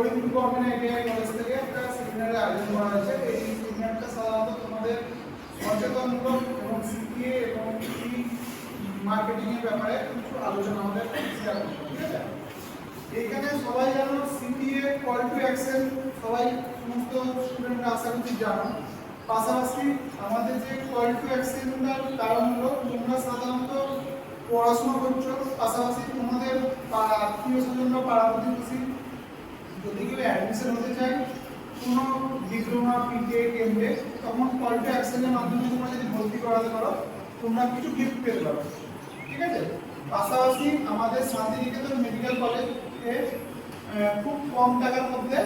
Government IDI college থেকে একটা সেমিনারে আয়োজন করা হয়েছে। এই সেমিনারটা সাধারণত তোমাদের সচেতনমূলক এবং সিপিএ এবং মার্কেটিং এর ব্যাপারে কিছু আলোচনা আমাদের ঠিক আছে? এইখানে সবাই জানো সিপিএ কল টু অ্যাকশন সবাই সমস্ত স্টুডেন্টরা আশা করছি জানো। পাশাপাশি আমাদের যে কল টু অ্যাকশনটার কারণ হলো তোমরা সাধারণত পড়াশোনা করছ, পাশাপাশি তোমাদের আত্মীয় স্বজনরা পাড়া প্রতিবেশী যদি কেউ অ্যাডমিশন হতে চায় কোনো ডিপ্লোমা পিটিএ কেন্দ্রে তখন কল টু অ্যাকশনের মাধ্যমে তোমরা যদি ভর্তি করাতে পারো, তোমরা কিছু গিফট পেতে পারো। ঠিক আছে? পাশাপাশি আমাদের শান্তিনিকেতন মেডিকেল কলেজে খুব কম টাকার মধ্যে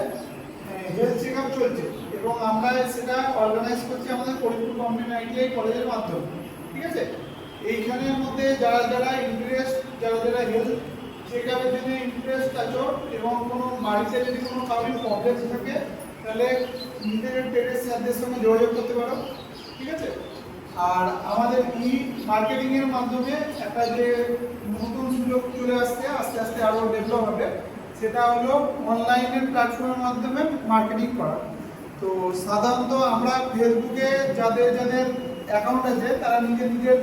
হেলথ চেক আপ চলছে এবং আমরা সেটা অর্গানাইজ করছি আমাদের ফরিদপুর গভর্নমেন্ট আইটিআই কলেজের মাধ্যমে। ঠিক আছে? এইখানের মধ্যে যারা যারা ইন্টারেস্ট যারা যারা হেলথ চেক আপের জন্য ইন্টারেস্ট আছো এবং কোনো বাড়িতে যদি কোনো কারোর প্রবলেম থাকে, তাহলে নিজেদের ট্রেডের স্যারদের সঙ্গে যোগাযোগ করতে পারো, ঠিক আছে? আর আমাদের ই মার্কেটিংয়ের মাধ্যমে একটা যে নতুন সুযোগ চলে আসছে, আস্তে আস্তে আরও ডেভেলপ হবে, সেটা হলো অনলাইনের প্ল্যাটফর্মের মাধ্যমে মার্কেটিং করা। তো সাধারণত আমরা ফেসবুকে যাদের যাদের অ্যাকাউন্ট আছে, তারা নিজের নিজের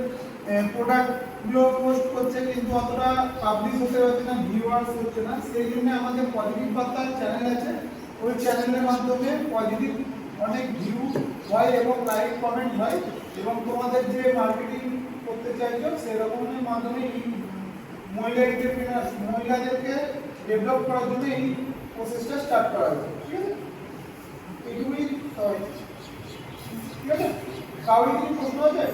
প্রোডাক্টগুলো পোস্ট করছে, কিন্তু অতটা পাবলিশ হতে পারছে না ভিউয়ার্স হচ্ছে না। সেই জন্য আমাদের পজিটিভ বার্তার চ্যানেল আছে। ওই চ্যানেলের মাধ্যমে পজিটিভ অনেক ভিউ হয় এবং লাইক কমেন্ট হয় এবং তোমাদের যে মার্কেটিং করতে চাইছো সেরকমের মাধ্যমে মহিলা এন্টারপ্রিনার মহিলাদেরকে ডেভেলপ করার জন্য এই প্রসেসটা স্টার্ট করা হয়েছে। ঠিক আছে? সবাই ঠিক আছে? কাউরি প্রশ্ন আছে?